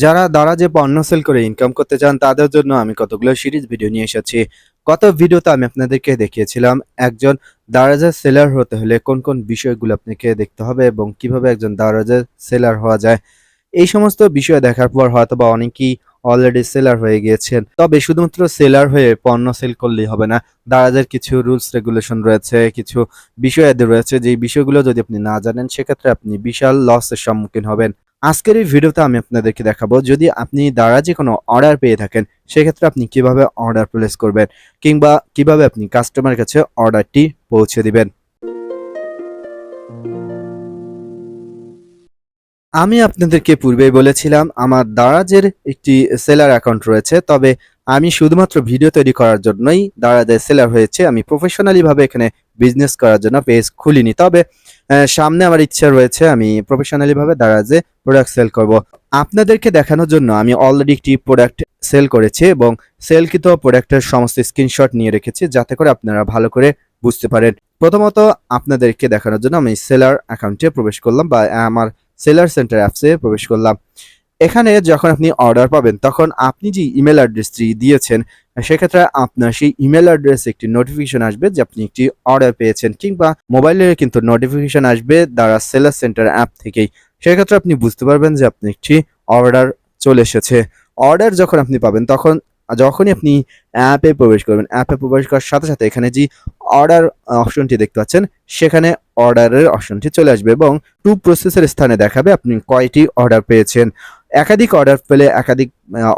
যারা দ্বারা যে পণ্য সেল করে ইনকাম করতে চান, তাদের জন্য আমি কতগুলো সিরিজ ভিডিও নিয়ে এসেছি। গত ভিডিওতে আমি আপনাদেরকে দেখিয়েছিলাম, একজন দারাজের সেলার হতে হলে কোন কোন বিষয়গুলো আপনাকে দেখতে হবে এবং কীভাবে একজন দারাজের সেলার হওয়া যায়। এই সমস্ত বিষয় দেখার পর হয়তো বা অনেকেই অলরেডি সেলার হয়ে গিয়েছেন। তবে শুধুমাত্র সেলার হয়ে পণ্য সেল করলেই হবে না দারাজের কিছু রুলস রেগুলেশন রয়েছে, কিছু বিষয়াদি রয়েছে যে বিষয়গুলো যদি আপনি না জানেন, সেক্ষেত্রে আপনি বিশাল লসের সম্মুখীন হবেন। আজকের এই ভিডিওতে আমি আপনাদেরকে দেখাবো, যদি আপনি দারাজে কোনো অর্ডার পেয়ে থাকেন, সেক্ষেত্রে আপনি কীভাবে অর্ডার প্লেস করবেন কিংবা কীভাবে আপনি কাস্টমার কাছে অর্ডারটি পৌঁছে দিবেন। আমি আপনাদেরকে পূর্বেই বলেছিলাম, আমার দারাজের একটি সেলার অ্যাকাউন্ট রয়েছে, তবে আমি শুধুমাত্র ভিডিও তৈরি করার জন্যই দারাজের সেলার হয়েছে। আমি প্রফেশনালি ভাবে এখানে বিজনেস করার জন্য পেজ খুলিনি। তবে সামনে আমার ইচ্ছা রয়েছে আমি প্রফেশনালি ভাবে দারাজে প্রোডাক্ট সেল করব। আপনাদেরকে দেখানোর জন্য আমি অলরেডি একটি প্রোডাক্ট সেল করেছি এবং সেলকৃত প্রোডাক্টের সমস্ত স্ক্রিনশট নিয়ে রেখেছি যাতে করে আপনারা ভালো করে বুঝতে পারেন। প্রথমত আপনাদেরকে দেখানোর জন্য আমি সেলার অ্যাকাউন্টে প্রবেশ করলাম বা আমার সেলার সেন্টার অ্যাপসে প্রবেশ করলাম। এখানে যখন আপনি অর্ডার পাবেন, তখন আপনি যে ইমেল অ্যাড্রেসটি দিয়েছেন, সেক্ষেত্রে আপনার সেই ইমেল অ্যাড্রেসে একটি নোটিফিকেশন আসবে যে আপনি একটি অর্ডার পেয়েছেন কিংবা মোবাইলে কিন্তু নোটিফিকেশন আসবে দ্বারা সেলার সেন্টার অ্যাপ থেকেই। সেক্ষেত্রে আপনি বুঝতে পারবেন যে আপনি একটি অর্ডার চলে এসেছে। অর্ডার যখন আপনি পাবেন, তখন, যখনই আপনি অ্যাপে প্রবেশ করবেন অ্যাপে প্রবেশ করার সাথে সাথে এখানে যে অর্ডার অপশনটি দেখতে পাচ্ছেন, সেখানে অর্ডারের অপশনটি চলে আসবে এবং টু প্রসেসের স্থানে দেখাবে আপনি কয়টি অর্ডার পেয়েছেন। একাধিক অর্ডার পেলে একাধিক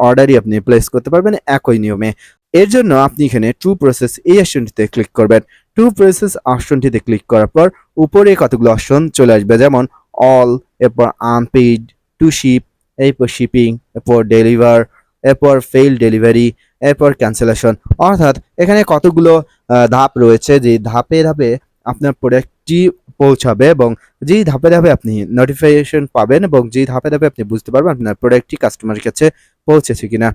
অর্ডারই আপনি প্লেস করতে পারবেন একই নিয়মে। এর জন্য আপনি এখানে টু প্রসেস এই অপশনটিতে ক্লিক করবেন। টু প্রসেস অপশনটিতে ক্লিক করার পর উপরে কতগুলো অপশন চলে আসবে? যেমন অল এরপর আনপেইড টু শিপ এরপর শিপিং এরপর ডেলিভার এরপর ফেল ডেলিভারি এরপর ক্যান্সেলেশন অর্থাৎ এখানে কতগুলো ধাপ রয়েছে। যে ধাপে ধাপে আপনার প্রোডাক্টটি পৌঁছাবে এবং যেই ধাপে ধাপে আপনি নোটিফিকেশন পাবেন এবং যেই ধাপে ধাপে আপনি বুঝতে পারবেন আপনার প্রোডাক্টটি কাস্টমারের কাছে পৌঁছেছে কিনা।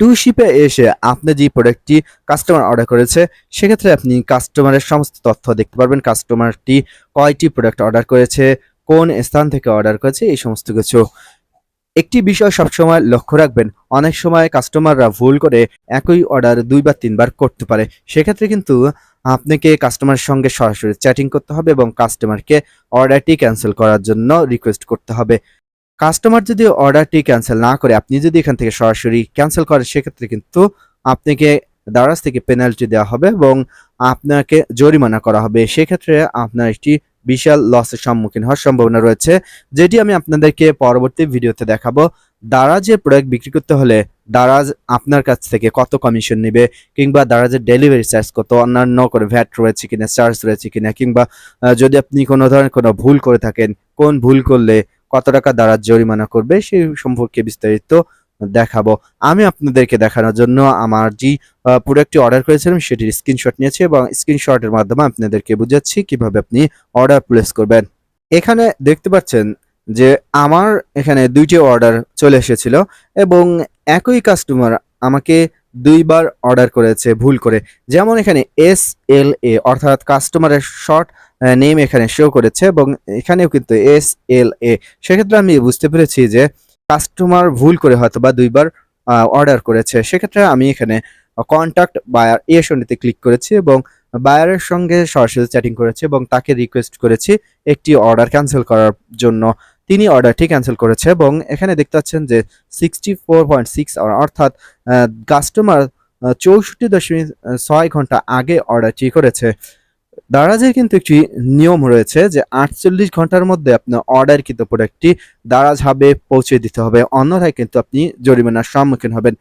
টু শিপে এসে আপনি যে প্রোডাক্টটি কাস্টমার অর্ডার করেছে, সেক্ষেত্রে আপনি কাস্টমারের সমস্ত তথ্য দেখতে পারবেন কাস্টমারটি কয়টি প্রোডাক্ট অর্ডার করেছে, কোন স্থান থেকে অর্ডার করেছে, এই সমস্ত কিছু। একটি বিষয় সবসময় লক্ষ্য রাখবেন, অনেক সময় কাস্টমাররা ভুল করে একই অর্ডার দুইবার তিনবার করতে পারে। সেক্ষেত্রে কিন্তু আপনাকে কাস্টমারের সঙ্গে সরাসরি চ্যাটিং করতে হবে এবং কাস্টমারকে অর্ডারটি ক্যান্সেল করার জন্য রিকোয়েস্ট করতে হবে। কাস্টমার যদি অর্ডারটি ক্যান্সেল না করে, আপনি যদি এখান থেকে সরাসরি ক্যান্সেল করেন, সেক্ষেত্রে কিন্তু আপনাকে দারাজ থেকে পেনাল্টি দেওয়া হবে এবং আপনাকে জরিমানা করা হবে। সেক্ষেত্রে আপনার একটি বিশাল লসের সম্মুখীন হওয়ার সম্ভাবনা রয়েছে, যেটি আমি আপনাদেরকে পরবর্তী ভিডিওতে দেখাবো। দারাজে প্রোডাক্ট বিক্রি করতে হলে দারাজ আপনার কাছ থেকে কত কমিশন নেবে কিংবা দারাজের ডেলিভারি চার্জ কত? অন্যান্য করে ভ্যাট রয়েছে কিনা চার্জ রয়েছে কিনা, কিংবা যদি আপনি কোনো ধরনের কোনো ভুল করে থাকেন, কোন ভুল করলে কত টাকা দারাজ জরিমানা করবে সেই সম্পর্কে বিস্তারিত দেখাবো। আমি আপনাদেরকে দেখানোর জন্য আমার যে প্রোডাক্টটি অর্ডার করেছিলাম সেটির স্ক্রিনশট নিয়েছি এবং স্ক্রিনশটের মাধ্যমে আপনাদেরকে বুঝাচ্ছি কীভাবে আপনি অর্ডার প্লেস করবেন। এখানে দেখতে পাচ্ছেন যে আমার এখানে দুইটি অর্ডার চলে এসেছিল এবং একই কাস্টমার আমাকে দুইবার অর্ডার করেছে ভুল করে। যেমন এখানে এস এল এ অর্থাৎ কাস্টমারের শর্ট নেম এখানে শো করেছে এবং এখানেও কিন্তু এস এল এ সেক্ষেত্রে আমি বুঝতে পেরেছি যে কাস্টমার ভুল করে হয়তো বা দুইবার অর্ডার করেছে। সেক্ষেত্রে আমি এখানে কন্ট্যাক্ট বায়ার এই অপশনটিতে ক্লিক করেছি এবং বায়ারের সঙ্গে সরাসরি চ্যাটিং করেছি এবং তাকে রিকোয়েস্ট করেছি একটি অর্ডার ক্যান্সেল করার জন্য। তিনি অর্ডারটি ক্যান্সেল করেছে এবং এখানে দেখতে পাচ্ছেন যে সিক্সটি ফোর পয়েন্ট সিক্স অর্থাৎ কাস্টমার চৌষট্টি দশমিক ছয় ঘণ্টা আগে অর্ডারটি করেছে। দারাজের কিন্তু একটি নিয়ম রয়েছে যে আটচল্লিশ ঘণ্টার মধ্যে আপনার অর্ডারকৃত প্রোডাক্টটি দারাজ হাবে পৌঁছে দিতে হবে, অন্যথায় কিন্তু আপনি জরিমানার সম্মুখীন হবেন।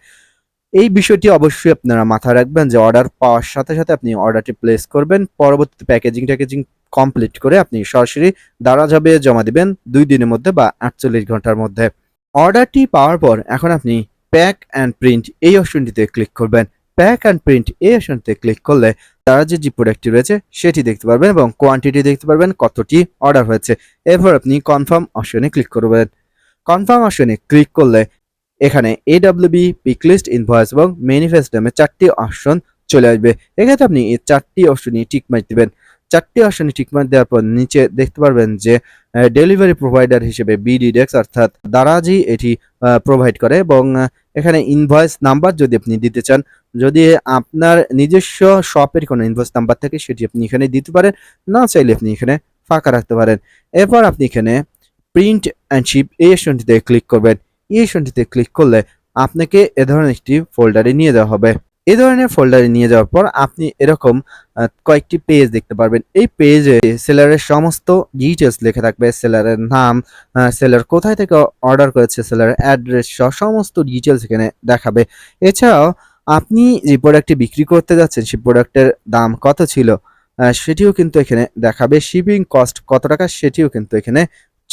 এই বিষয়টি অবশ্যই আপনারা মাথায় রাখবেন যে অর্ডার পাওয়ার সাথে সাথে আপনি অর্ডারটি প্লেস করবেন, পরবর্তীতে প্যাকেজিং ট্যাকেজিং কমপ্লিট করে আপনি সরাসরি দারাজ হাবে জমা দিবেন দুই দিনের মধ্যে বা আটচল্লিশ ঘণ্টার মধ্যে। অর্ডারটি পাওয়ার পর এখন আপনি প্যাক অ্যান্ড প্রিন্ট এই অপশনটিতে ক্লিক করবেন। প্যাক অ্যান্ড প্রিন্ট এই অপশনটিতে ক্লিক করলে তারা যে যে প্রোডাক্টটি রয়েছে সেটি দেখতে পারবেন এবং কোয়ান্টিটি দেখতে পারবেন কতটি অর্ডার হয়েছে। এরপর আপনি কনফার্ম অপশনে ক্লিক করবেন। কনফার্ম অপশনে ক্লিক করলে এখানে এডাব্লিউবি পিকলিস্ট ইনভয়েস এবং ম্যানিফেস্ট নামে চারটি অপশন চলে আসবে। এক্ষেত্রে আপনি এই চারটি অপশনই টিক মার দিবেন। চারটি অপশনে টিকমার্ক দেওয়ার পর নিচে দেখতে পারবেন যে ডেলিভারি প্রোভাইডার হিসেবে বিডিডেক্স অর্থাৎ দারাজি এটি প্রোভাইড করে এবং এখানে ইনভয়েস নাম্বার যদি আপনি দিতে চান, যদি আপনার নিজস্ব শপের কোনো ইনভয়েস নাম্বার থাকে সেটি আপনি এখানে দিতে পারেন, না চাইলে আপনি এখানে ফাঁকা রাখতে পারেন। এরপর আপনি এখানে প্রিন্ট অ্যান্ড শিপ এই অপশনটিতে ক্লিক করবেন। এই অপশনটিতে ক্লিক করলে আপনাকে এ ধরনের একটি ফোল্ডারে নিয়ে যাওয়া হবে। এই ধরনের ফোল্ডারে নিয়ে যাওয়ার পর আপনি এরকম কয়েকটি পেজ দেখতে পারবেন। এই পেজে সেলারের সমস্ত ডিটেলস লেখা থাকবে সেলারের নাম সেলার কোথায় থেকে অর্ডার করেছে সেলারের অ্যাড্রেস সহ সমস্ত ডিটেলস এখানে দেখাবে। এছাড়াও আপনি যে প্রোডাক্টটি বিক্রি করতে যাচ্ছেন, সেই প্রোডাক্টের দাম কত ছিল সেটিও কিন্তু এখানে দেখাবে। শিপিং কস্ট কত টাকা, সেটিও কিন্তু এখানে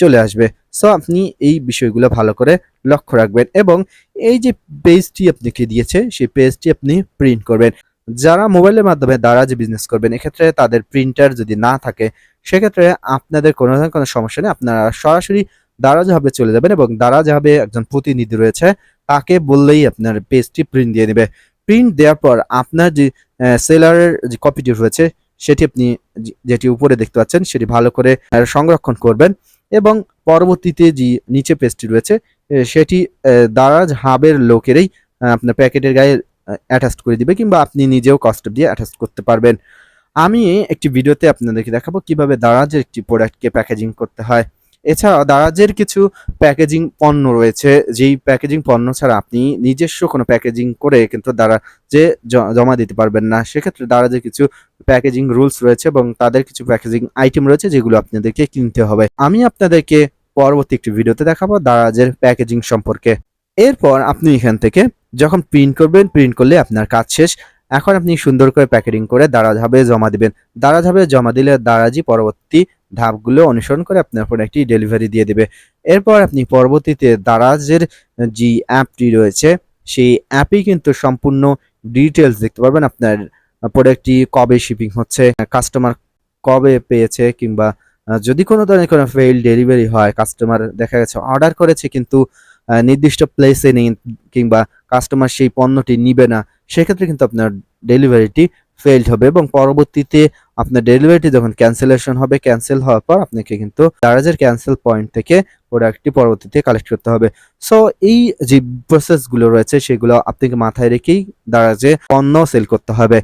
চলে আসবে। সো আপনি এই বিষয়গুলো ভালো করে লক্ষ্য রাখবেন এবং এই যে পেজটি আপনাকে দিয়েছে, সেই পেজটি আপনি প্রিন্ট করবেন। যারা মোবাইলের মাধ্যমে দ্বারা যে বিজনেস করবেন, এক্ষেত্রে তাদের প্রিন্টার যদি না থাকে, সেক্ষেত্রে আপনাদের কোনো ধরনের কোনো সমস্যা নেই। আপনারা সরাসরি দারাজ হাবে চলে যাবেন এবং দারাজ হাবে একজন প্রতিনিধি রয়েছে, তাকে বললেই আপনার পেজটি প্রিন্ট দিয়ে দেবে প্রিন্ট দেওয়ার পর আপনার যে সেলারের যে কপিটি রয়েছে, সেটি আপনি যেটি উপরে দেখতে পাচ্ছেন, সেটি ভালো করে সংরক্ষণ করবেন। এবং পরবর্তীতে যে নিচে পেজটি রয়েছে সেটি দারাজ হাবের লোকেরই আপনার প্যাকেটের গায়ে অ্যাটাচ করে দিবে কিংবা আপনি নিজেও কষ্ট দিয়ে অ্যাটাচ করতে পারবেন। আমি একটি ভিডিওতে আপনাদেরকে দেখাবো কীভাবে দারাজের একটি প্রোডাক্টকে প্যাকেজিং করতে হয়। এছাড়াও দারাজের কিছু প্যাকেজিং পণ্য রয়েছে, যেই প্যাকেজিং পণ্য ছাড়া আপনি নিজস্ব কোনো প্যাকেজিং করে কিন্তু দারাজে জমা দিতে পারবেন না। সেক্ষেত্রে দারাজের কিছু প্যাকেজিং রুলস রয়েছে এবং তাদের কিছু প্যাকেজিং আইটেম রয়েছে যেগুলো আপনাদেরকে কিনতে হবে। আমি আপনাদেরকে পরবর্তী একটি ভিডিওতে দেখাবো দারাজের প্যাকেজিং সম্পর্কে। এরপর আপনি এখান থেকে যখন প্রিন্ট করবেন প্রিন্ট করলে আপনার কাজ শেষ। এখন আপনি সুন্দর করে প্যাকেটিং করে দারাজ হাবে জমা দিবেন। দারাজ হাবে জমা দিলে দারাজি পরবর্তী ধাপগুলো অনুসরণ করে আপনার প্রোডাক্টটি ডেলিভারি দিয়ে দেবে। এরপর আপনি পরবর্তীতে দারাজের যে অ্যাপটি রয়েছে, সেই অ্যাপেই কিন্তু সম্পূর্ণ ডিটেলস দেখতে পারবেন আপনার প্রোডাক্টটি কবে শিপিং হচ্ছে কাস্টমার কবে পেয়েছে কিংবা যদি কোনো ধরনের কোনো ফেইল ডেলিভারি হয় কাস্টমার দেখা গেছে অর্ডার করেছে কিন্তু নির্দিষ্ট প্লেসে নেই কিংবা কাস্টমার সেই পণ্যটি নিবে না, সেক্ষেত্রে কিন্তু আপনার ডেলিভারিটি ফেলড হবে এবং পরবর্তীতে আপনার ডেলিভারিটি যখন ক্যান্সেলেশন হবে ক্যান্সেল হওয়ার পর আপনাকে কিন্তু দারাজের ক্যান্সেল পয়েন্ট থেকে প্রোডাক্টটি পরবর্তীতে কালেক্ট করতে হবে। সো এই যে প্রসেসগুলো রয়েছে, সেগুলো আপনাকে মাথায় রেখেই দারাজে পণ্য সেল করতে হবে।